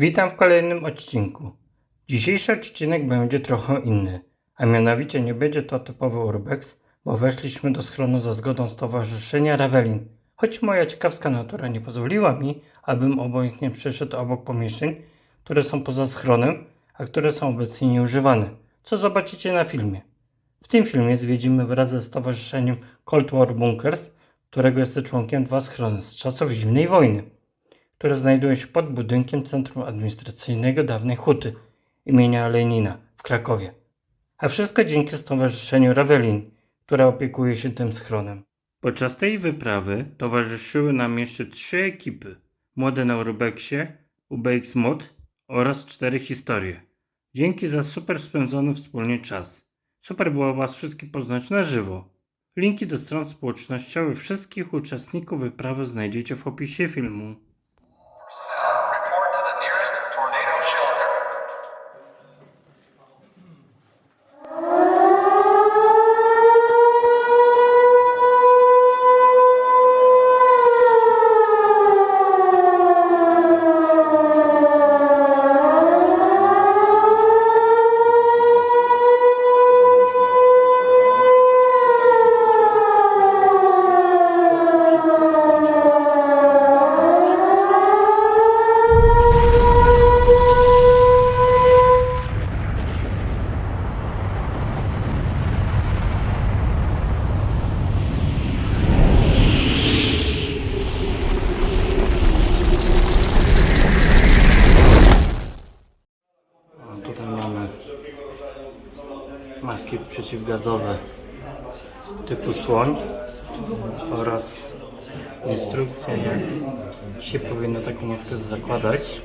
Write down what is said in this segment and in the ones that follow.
Witam w kolejnym odcinku. Dzisiejszy odcinek będzie trochę inny, a mianowicie nie będzie to typowy urbex, bo weszliśmy do schronu za zgodą Stowarzyszenia Ravelin. Choć moja ciekawska natura nie pozwoliła mi, abym obojętnie przeszedł obok pomieszczeń, które są poza schronem, a które są obecnie nieużywane, co zobaczycie na filmie. W tym filmie zwiedzimy wraz ze Stowarzyszeniem Cold War Bunkers, którego jestem członkiem dwa schrony z czasów zimnej wojny które znajdują się pod budynkiem Centrum Administracyjnego dawnej Huty imienia Lenina w Krakowie. A wszystko dzięki Stowarzyszeniu Ravelin, które opiekuje się tym schronem. Podczas tej wyprawy towarzyszyły nam jeszcze trzy ekipy. Młode na Urbexie, UBX Mod oraz cztery historie. Dzięki za super spędzony wspólnie czas. Super było Was wszystkich poznać na żywo. Linki do stron społecznościowych wszystkich uczestników wyprawy znajdziecie w opisie filmu. Maski przeciwgazowe typu słoń oraz instrukcja jak się powinno taką maskę zakładać.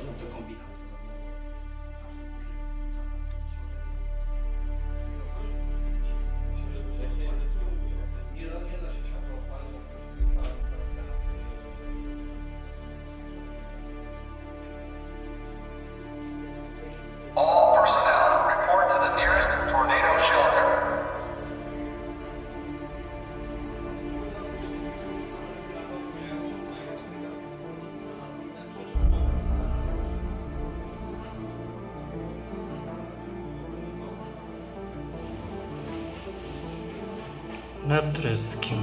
Nad Tryskiem.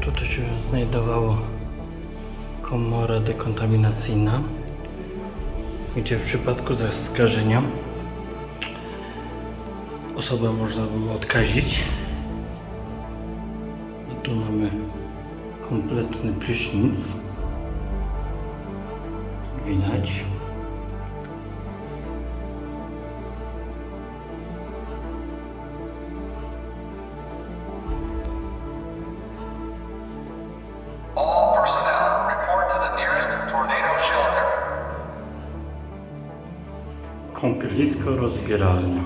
Tutaj się znajdowało komora dekontaminacyjna, gdzie w przypadku zaskażenia osobę można było odkazić. I tu mamy kompletny prysznic. Widać. англійського розбирання.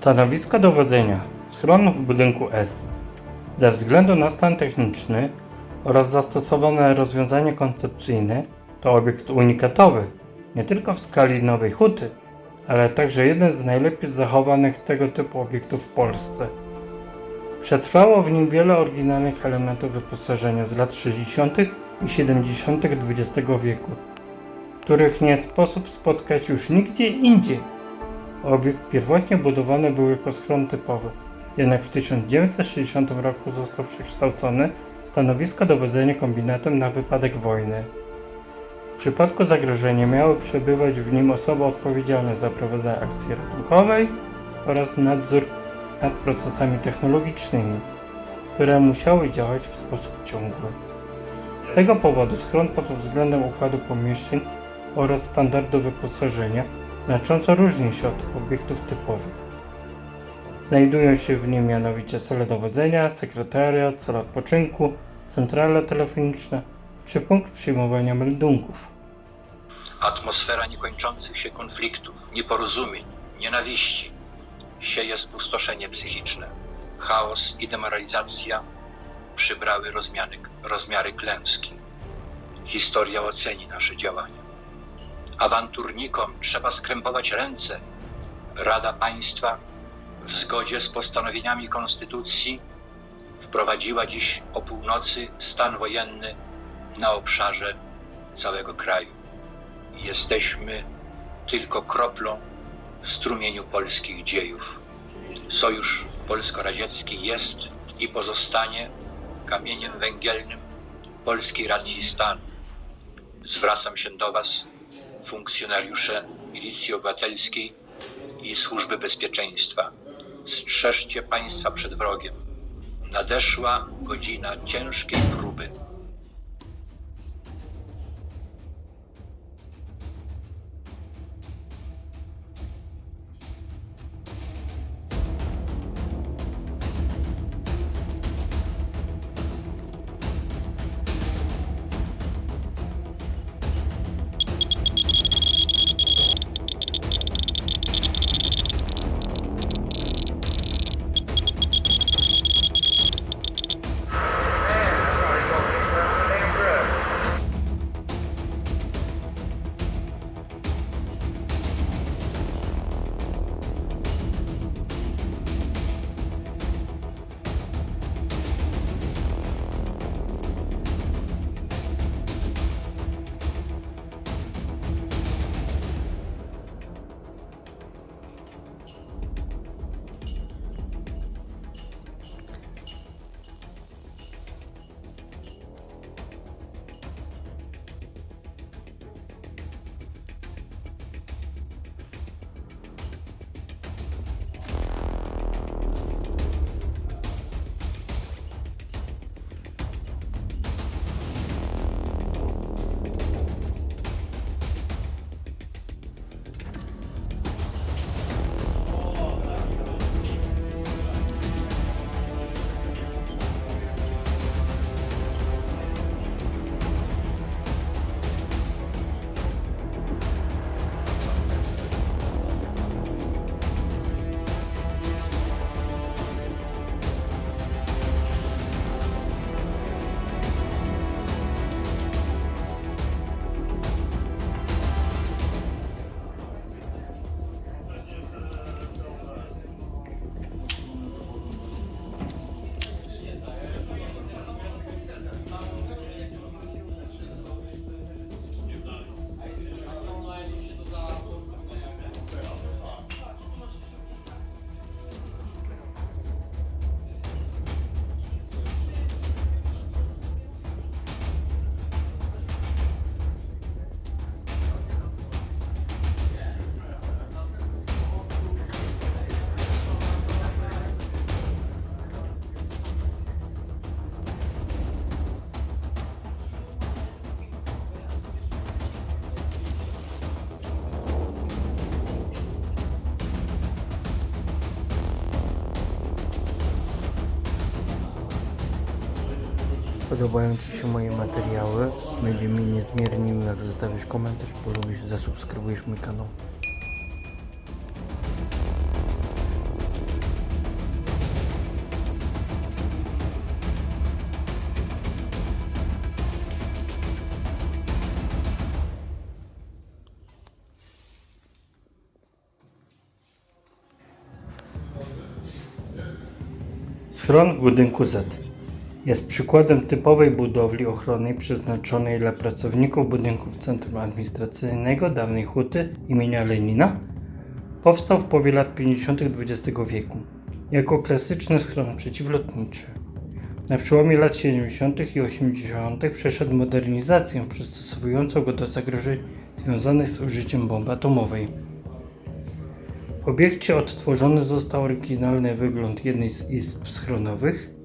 Stanowisko dowodzenia schronu w budynku S. Ze względu na stan techniczny oraz zastosowane rozwiązanie koncepcyjne to obiekt unikatowy nie tylko w skali Nowej Huty, ale także jeden z najlepiej zachowanych tego typu obiektów w Polsce. Przetrwało w nim wiele oryginalnych elementów wyposażenia z lat 60. i 70. XX wieku, których nie sposób spotkać już nigdzie indziej. Obiekt pierwotnie budowany był jako schron typowy, jednak w 1960 roku został przekształcony w stanowisko dowodzenia kombinatem na wypadek wojny. W przypadku zagrożenia miały przebywać w nim osoby odpowiedzialne za prowadzenie akcji ratunkowej oraz nadzór nad procesami technologicznymi, które musiały działać w sposób ciągły. Z tego powodu schron pod względem układu pomieszczeń oraz standardu wyposażenia znacząco różni się od obiektów typowych. Znajdują się w nim mianowicie sale dowodzenia, sekretariat, sala odpoczynku, centrala telefoniczna czy punkt przyjmowania meldunków. Atmosfera niekończących się konfliktów, nieporozumień, nienawiści sieje spustoszenie psychiczne. Chaos i demoralizacja przybrały rozmiany, rozmiary klęski. Historia oceni nasze działania. Awanturnikom trzeba skrępować ręce. Rada Państwa w zgodzie z postanowieniami Konstytucji wprowadziła dziś o północy stan wojenny na obszarze całego kraju. Jesteśmy tylko kroplą w strumieniu polskich dziejów. Sojusz polsko-radziecki jest i pozostanie kamieniem węgielnym polskiej racji stanu. Zwracam się do Was, funkcjonariusze Milicji Obywatelskiej i Służby Bezpieczeństwa. Strzeżcie państwa przed wrogiem. Nadeszła godzina ciężkiej próby. Podobają Ci się moje materiały? Będzie mi niezmiernie miło, jak zostawisz komentarz, polubisz, zasubskrybujesz mój kanał. Schron w budynku Z jest przykładem typowej budowli ochronnej przeznaczonej dla pracowników budynków Centrum Administracyjnego dawnej Huty imienia Lenina. Powstał w połowie lat 50. XX wieku jako klasyczny schron przeciwlotniczy. Na przełomie lat 70. i 80. przeszedł modernizację przystosowującą go do zagrożeń związanych z użyciem bomby atomowej. W obiekcie odtworzony został oryginalny wygląd jednej z izb schronowych,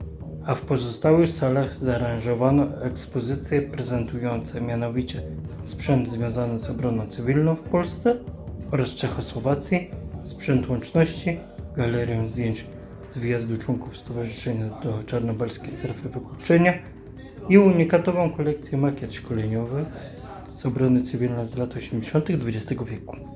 a w pozostałych salach zaaranżowano ekspozycje prezentujące mianowicie sprzęt związany z obroną cywilną w Polsce oraz Czechosłowacji, sprzęt łączności, galerię zdjęć z wyjazdu członków stowarzyszenia do czarnobylskiej strefy wykluczenia i unikatową kolekcję makiet szkoleniowych z obrony cywilnej z lat 80. XX wieku.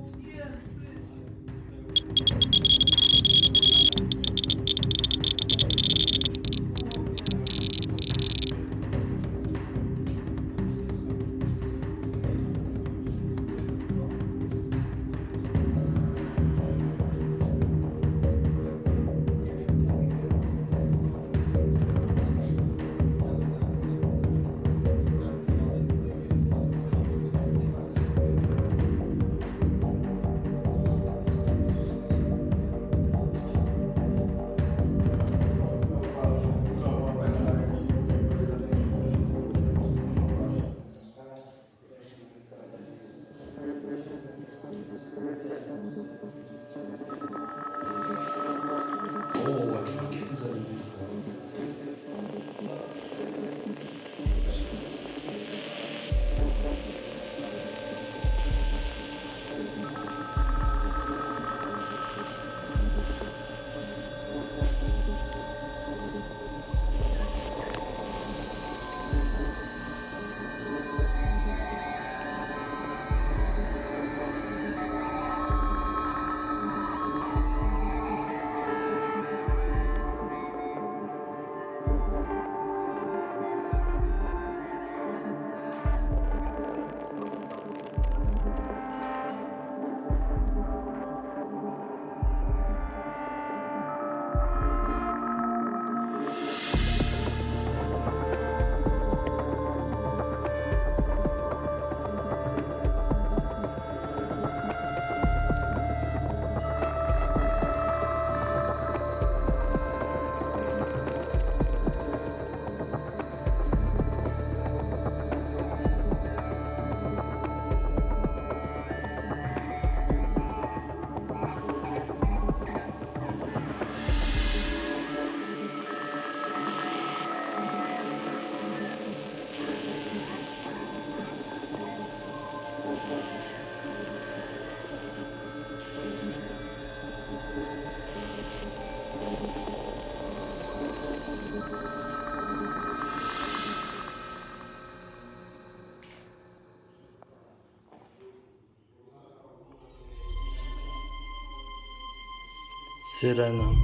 Syrena.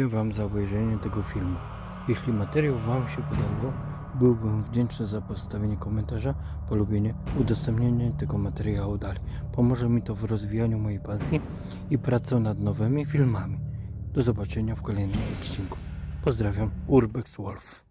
Dziękuję Wam za obejrzenie tego filmu. Jeśli materiał Wam się podobał, byłbym wdzięczny za postawienie komentarza, polubienie, udostępnienie tego materiału dalej. Pomoże mi to w rozwijaniu mojej pasji i pracy nad nowymi filmami. Do zobaczenia w kolejnym odcinku. Pozdrawiam, Urbex Wolf.